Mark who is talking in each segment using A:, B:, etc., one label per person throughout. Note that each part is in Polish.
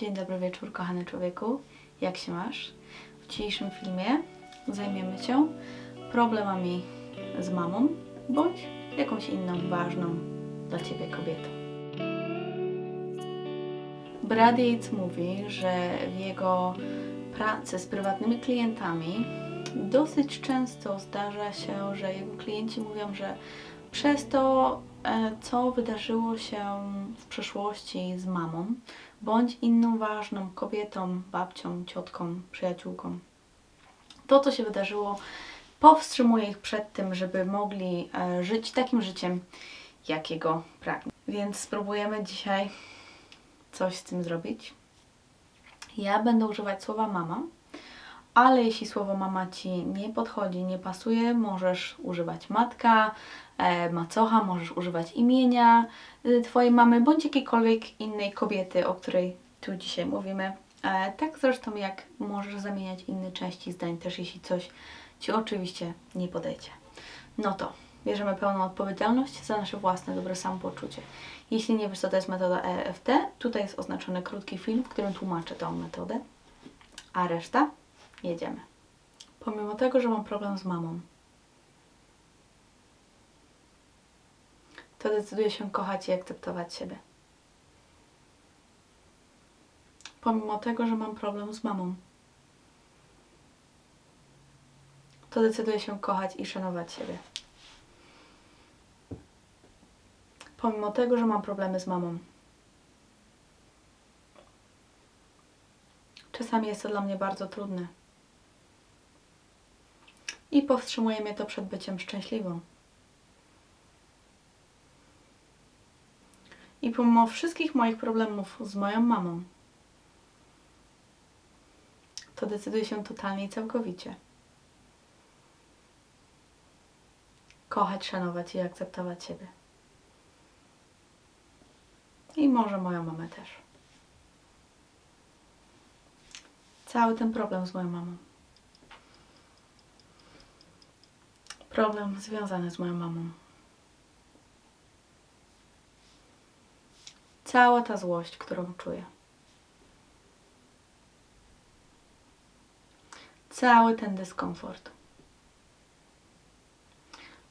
A: Dzień dobry wieczór, kochany człowieku. Jak się masz? W dzisiejszym filmie zajmiemy się problemami z mamą bądź jakąś inną ważną dla Ciebie kobietą. Brad Yates mówi, że w jego pracy z prywatnymi klientami dosyć często zdarza się, że jego klienci mówią, że przez to, co wydarzyło się w przeszłości z mamą, bądź inną ważną kobietą, babcią, ciotką, przyjaciółką, to, co się wydarzyło, powstrzymuje ich przed tym, żeby mogli e, żyć takim życiem, jakiego pragną. Więc spróbujemy dzisiaj coś z tym zrobić. Ja będę używać słowa mama, ale jeśli słowo mama Ci nie podchodzi, nie pasuje, możesz używać matka, e, macocha, możesz używać imienia y, Twojej mamy, bądź jakiejkolwiek innej kobiety, o której tu dzisiaj mówimy. E, tak zresztą jak możesz zamieniać inne części zdań, też jeśli coś Ci oczywiście nie podejdzie. No to bierzemy pełną odpowiedzialność za nasze własne dobre samopoczucie. Jeśli nie wiesz, co to jest metoda EFT, tutaj jest oznaczony krótki film, w którym tłumaczę tą metodę, a reszta jedziemy. Pomimo tego, że mam problem z mamą, to decyduję się kochać i akceptować siebie. Pomimo tego, że mam problem z mamą, to decyduję się kochać i szanować siebie. Pomimo tego, że mam problemy z mamą. Czasami jest to dla mnie bardzo trudne. I powstrzymuje mnie to przed byciem szczęśliwą. I pomimo wszystkich moich problemów z moją mamą, to decyduję się totalnie i całkowicie. Kochać, szanować i akceptować siebie. I może moją mamę też. Cały ten problem z moją mamą. Problem związany z moją mamą. Cała ta złość, którą czuję. Cały ten dyskomfort.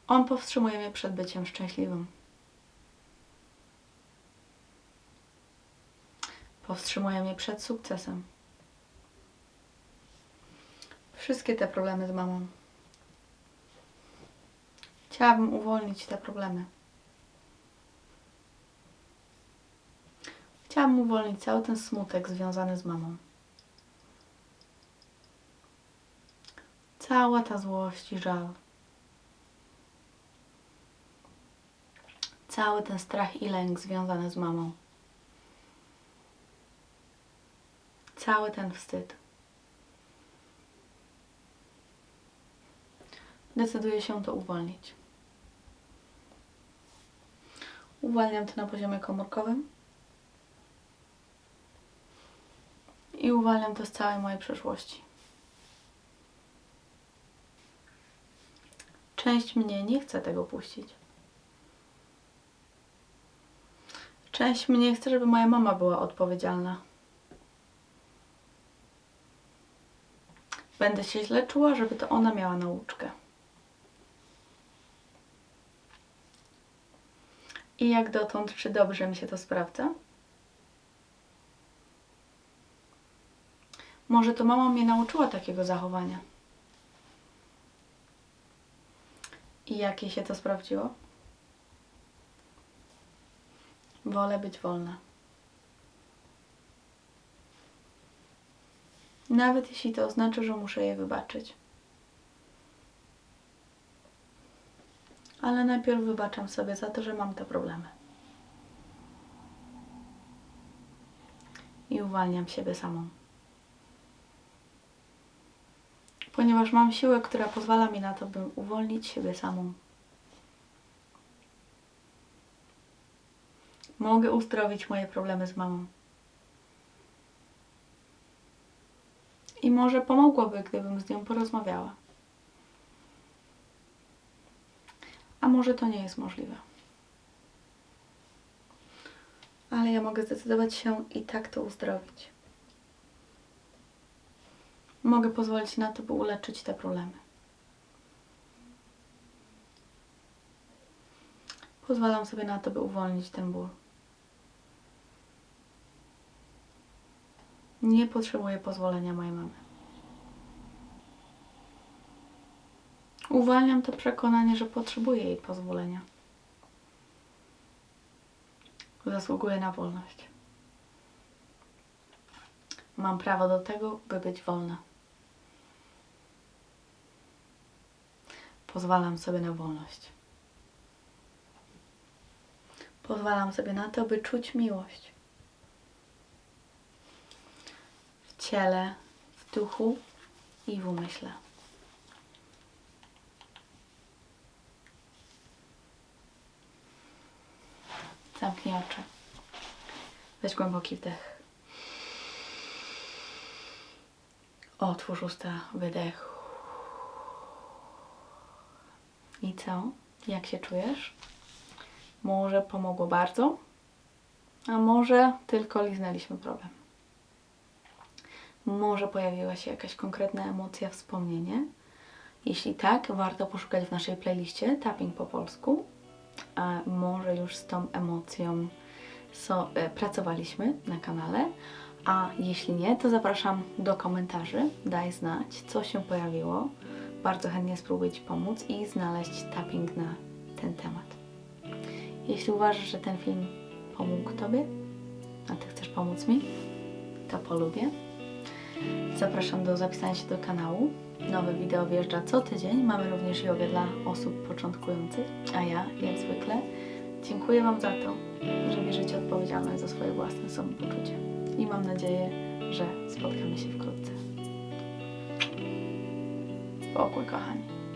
A: On powstrzymuje mnie przed byciem szczęśliwym. Powstrzymuje mnie przed sukcesem. Wszystkie te problemy z mamą. Chciałabym uwolnić te problemy. Chciałabym uwolnić cały ten smutek związany z mamą. Cała ta złość i żal. Cały ten strach i lęk związany z mamą. Cały ten wstyd. Decyduję się to uwolnić. Uwalniam to na poziomie komórkowym i uwalniam to z całej mojej przeszłości. Część mnie nie chce tego puścić. Część mnie chce, żeby moja mama była odpowiedzialna. Będę się źle czuła, żeby to ona miała nauczkę. I jak dotąd, czy dobrze mi się to sprawdza? Może to mama mnie nauczyła takiego zachowania. I jakie się to sprawdziło? Wolę być wolna. Nawet jeśli to oznacza, że muszę je wybaczyć. Ale najpierw wybaczam sobie za to, że mam te problemy. I uwalniam siebie samą. Ponieważ mam siłę, która pozwala mi na to, by uwolnić siebie samą. Mogę uzdrowić moje problemy z mamą. I może pomogłoby, gdybym z nią porozmawiała. może to nie jest możliwe. Ale ja mogę zdecydować się i tak to uzdrowić. Mogę pozwolić na to, by uleczyć te problemy. Pozwalam sobie na to, by uwolnić ten ból. Nie potrzebuję pozwolenia mojej mamy. Uwalniam to przekonanie, że potrzebuję jej pozwolenia. Zasługuję na wolność. Mam prawo do tego, by być wolna. Pozwalam sobie na wolność. Pozwalam sobie na to, by czuć miłość. W ciele, w duchu i w umyśle. Zamknij oczy. Weź głęboki wdech. Otwórz usta, wydech. I co? Jak się czujesz? Może pomogło bardzo, a może tylko liznęliśmy problem. Może pojawiła się jakaś konkretna emocja, wspomnienie. Jeśli tak, warto poszukać w naszej playliście Tapping po polsku. Może już z tą emocją so, e, pracowaliśmy na kanale. A jeśli nie, to zapraszam do komentarzy. Daj znać, co się pojawiło. Bardzo chętnie spróbuję Ci pomóc i znaleźć tapping na ten temat. Jeśli uważasz, że ten film pomógł Tobie, a Ty chcesz pomóc mi, to polubię. Zapraszam do zapisania się do kanału. Nowe wideo wjeżdża co tydzień. Mamy również jogę dla osób początkujących, a ja, jak zwykle, dziękuję Wam za to, że bierzecie odpowiedzialność za swoje własne samopoczucie. I mam nadzieję, że spotkamy się wkrótce. Spokój, kochani.